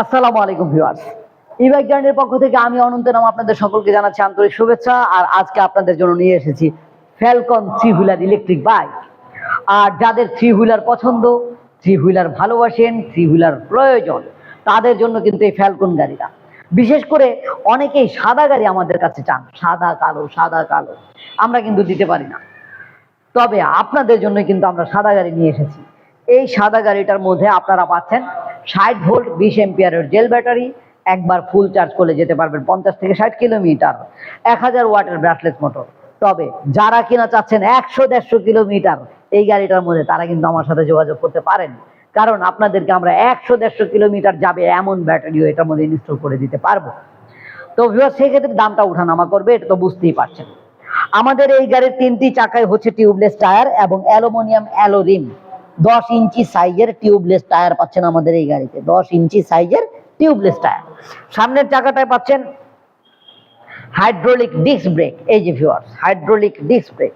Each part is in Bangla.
আসসালামু আলাইকুম ভিউয়ার্স। ইবাইক জার্নির পক্ষ থেকে আমি অনন্ত নাম আপনাদের সকলকে জানাচ্ছি আন্তরিক শুভেচ্ছা, আর আজকে আপনাদের জন্য নিয়ে এসেছি Falcon three wheeler electric bike আর যাদের থ্রি হুইলার পছন্দ থ্রি হুইলার ভালোবাসেন থ্রি হুইলার প্রয়োজন, তাদের জন্য কিন্তু এই ফ্যালকন গাড়িটা। বিশেষ করে অনেকেই সাদা গাড়ি আমাদের কাছে চান, সাদা, কালো সাদা, কালো। আমরা কিন্তু দিতে পারি না। তবে আপনাদের জন্য কিন্তু আমরা সাদা গাড়ি নিয়ে এসেছি। এই সাদা গাড়িটার মধ্যে আপনারা পাচ্ছেন ষাট ভোল্ট, বিশ এম্পিয়ারের জেল ব্যাটারি, একবার ফুল চার্জ করলে যেতে পারবেন পঞ্চাশ থেকে ষাট কিলোমিটার। এক হাজার ওয়াটের ব্রাসলেস মোটর তবে যারা কিনা চাচ্ছেন একশো দেড়শো কিলোমিটার এই গাড়িটার মধ্যে, তারা কিন্তু আমার সাথে যোগাযোগ করতে পারেন। কারণ আপনাদেরকে আমরা একশো দেড়শো কিলোমিটার যাবে এমন ব্যাটারিও এটার মধ্যে ইনস্টল করে দিতে পারব। তো ভিউয়ার সেক্ষেত্রে দামটা উঠানামা করবে, এটা তো বুঝতেই পারছেন। আমাদের এই গাড়ির তিনটি চাকায় হচ্ছে টিউবলেস টায়ার এবং অ্যালুমিনিয়াম অ্যালো রিম দশ ইঞ্চি সাইজের টিউবলেস টায়ার পাচ্ছেন আমাদের এই গাড়িতে। দশ ইঞ্চি সাইজের টিউবলেস টায়ার। সামনের চাকাটায় পাচ্ছেন হাইড্রোলিক ডিস্ক ব্রেক। এই যে ভিউয়ার্স হাইড্রোলিক ডিস্ক ব্রেক।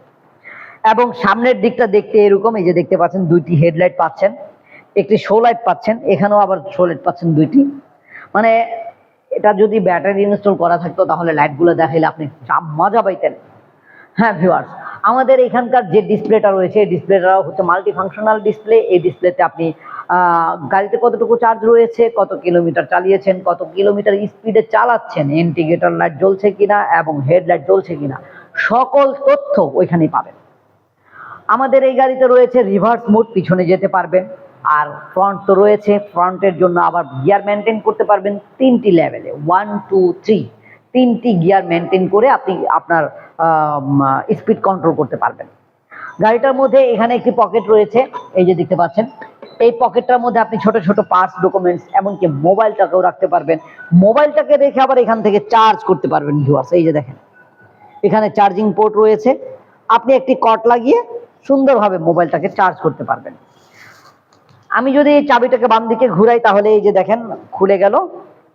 এবং সামনের দিকটা দেখতে এরকম, এই যে দেখতে পাচ্ছেন দুইটি হেডলাইট পাচ্ছেন, একটি শো লাইট পাচ্ছেন, এখানেও আবার শো লাইট পাচ্ছেন দুইটি। মানে এটা যদি ব্যাটারি ইনস্টল করা থাকতো তাহলে লাইটগুলো দেখাইলে আপনি মজা পাইতেন। হ্যাঁ ভিউয়ার্স আমাদের এখানকার যে ডিসপ্লেটা রয়েছে, এই ডিসপ্লেটা হচ্ছে মাল্টি ফাংশনাল ডিসপ্লে এই ডিসপ্লেতে আপনি গাড়িতে কতটুকু চার্জ রয়েছে, কত কিলোমিটার চালিয়েছেন, কত কিলোমিটার স্পিডে চালাচ্ছেন ইন্ডিকেটর লাইট জ্বলছে কিনা এবং হেডলাইট জ্বলছে কিনা, সকল তথ্য ওইখানেই পাবেন। আমাদের এই গাড়িতে রয়েছে রিভার্স মোড পিছনে যেতে পারবেন। আর ফ্রন্ট তো রয়েছে ফ্রন্টের জন্য আবার গিয়ার মেনটেন করতে পারবেন তিনটি লেভেলে ওয়ান টু থ্রি তিনটি গিয়ার মেনটেন করে আপনি আপনার স্পিড কন্ট্রোল করতে পারবেন। গাড়িটার মধ্যে এখানে একটি পকেট রয়েছে, এই যে দেখতে পাচ্ছেন। এই পকেটটার মধ্যে আপনি ছোট ছোট পার্টস ডকুমেন্টস এমনকি মোবাইলটাকেও রাখতে পারবেন। মোবাইলটাকে রেখে আবার এখান থেকে চার্জ করতে পারবেন ভিউয়ার্স এই যে দেখেন। এখানে চার্জিং পোর্ট রয়েছে। আপনি একটি কট লাগিয়ে সুন্দরভাবে মোবাইলটাকে চার্জ করতে পারবেন। আমি যদি এই চাবিটাকে বাম দিকে ঘুরাই, তাহলে এই যে দেখেন, খুলে গেল।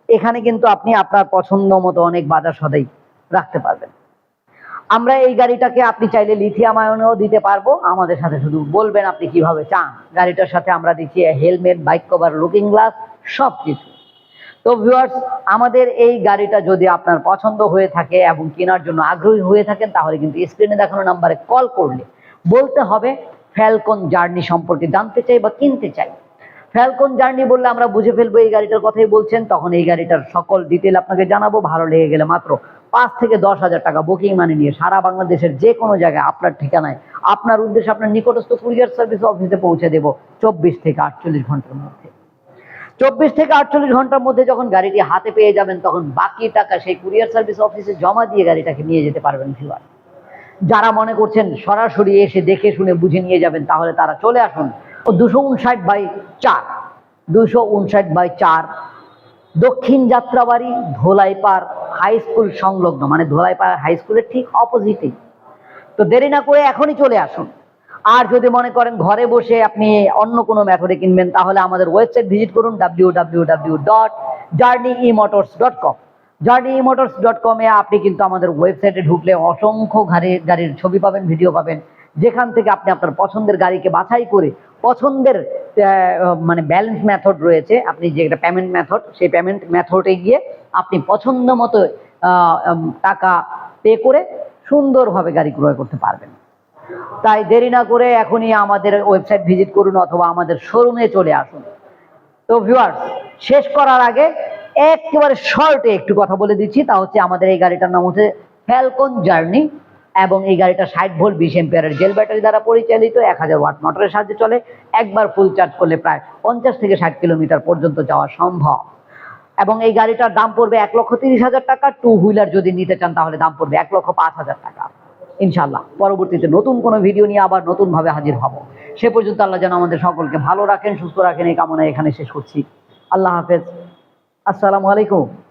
এখানে কিন্তু আপনি আপনার পছন্দ মতো অনেক বাজার সদাই রাখতে পারবেন। আমরা এই গাড়িটাকে আপনি চাইলে লিথিয়াম আয়নেও দিতে পারব। আমাদের সাথে শুধু বলবেন আপনি কীভাবে চান। গাড়িটার সাথে আমরা দিচ্ছি helmet bike cover looking glass সব কিছু তো ভিউয়ার্স আমাদের এই গাড়িটা যদি আপনার পছন্দ হয়ে থাকে এবং কেনার জন্য আগ্রহী হয়ে থাকেন, তাহলে কিন্তু স্ক্রিনে দেখানো নাম্বারে কল করলে। বলতে হবে ফ্যালকন জার্নি সম্পর্কে জানতে চাই বা কিনতে চাই। ফ্যালকন জার্নি বললে আমরা বুঝে ফেলব, এই গাড়িটার কথাই বলছেন, তখন এই গাড়িটার সকল ডিটেল আপনাকে জানাব, ভালো লেগে গেলে মাত্র পাঁচ থেকে দশ হাজার টাকা বুকিং মানি নিয়ে সারা বাংলাদেশের যে কোনো জায়গায় আপনার ঠিকানায়, আপনার উদ্দেশ্যে আপনার নিকটস্থ কুরিয়ার সার্ভিস অফিসে পৌঁছে দেবো চব্বিশ থেকে আটচল্লিশ ঘণ্টার মধ্যে। চব্বিশ থেকে আটচল্লিশ ঘণ্টার মধ্যে যখন গাড়িটি হাতে পেয়ে যাবেন, তখন বাকি টাকা সেই কুরিয়ার সার্ভিস অফিসে জমা দিয়ে গাড়িটাকে নিয়ে যেতে পারবেন ভিউয়ার। যারা মনে করছেন সরাসরি এসে দেখে শুনে বুঝে নিয়ে যাবেন, তাহলে তারা চলে আসুন ও দুশো উনষাট বাই চার, দুশো উনষাট বাই চার, দক্ষিণ যাত্রাবাড়ি, ধোলাইপাড় হাই স্কুল সংলগ্ন মানে ধোলাইপাড় হাই স্কুলের ঠিক অপোজিটে তো দেরি না করে এখনই চলে আসুন। আর যদি মনে করেন ঘরে বসে আপনি অন্য কোনো মেথডে কিনবেন, তাহলে আমাদের ওয়েবসাইট ভিজিট করুন W W dot journey dot com journey dot কমে আপনি কিন্তু আমাদের ওয়েবসাইটে ঢুকলে অসংখ্য গাড়ির গাড়ির ছবি পাবেন ভিডিও পাবেন। যেখান থেকে আপনি আপনার পছন্দের গাড়িকে বাছাই করে, পছন্দের মানে ব্যালেন্স মেথড রয়েছে। আপনি যে একটা পেমেন্ট মেথড সেই পেমেন্ট মেথডে গিয়ে আপনি পছন্দ মতো টাকা পে করে সুন্দরভাবে গাড়ি ক্রয় করতে পারবেন। তাই দেরি না করে এখনই আমাদের ওয়েবসাইট ভিজিট করুন অথবা আমাদের শোরুমে চলে আসুন। তো ভিউয়ার্স শেষ করার আগে একেবারে শর্টে একটু কথা বলে দিচ্ছি। তা হচ্ছে আমাদের এই গাড়িটার নাম হচ্ছে ফ্যালকন জার্নি এবং এই গাড়িটা ষাট ভোল্ট বিশ এম্পিয়ারের জেল ব্যাটারি দ্বারা পরিচালিত, এক হাজার ওয়াট মোটরের সাহায্যে চলে, একবার ফুল চার্জ করলে প্রায় পঞ্চাশ থেকে ষাট কিলোমিটার পর্যন্ত যাওয়া সম্ভব। এবং এই গাড়িটার দাম পড়বে এক লক্ষ তিরিশ হাজার টাকা টু হুইলার যদি নিতে চান তাহলে দাম পড়বে এক লক্ষ পাঁচ হাজার টাকা। ইনশাল্লাহ পরবর্তীতে নতুন কোনো ভিডিও নিয়ে আবার নতুনভাবে হাজির হব। সে পর্যন্ত আল্লাহ যেন আমাদের সকলকে ভালো রাখেন, সুস্থ রাখেন, এই কামনা এখানে শেষ করছি। আল্লাহ হাফেজ। আসসালামু আলাইকুম।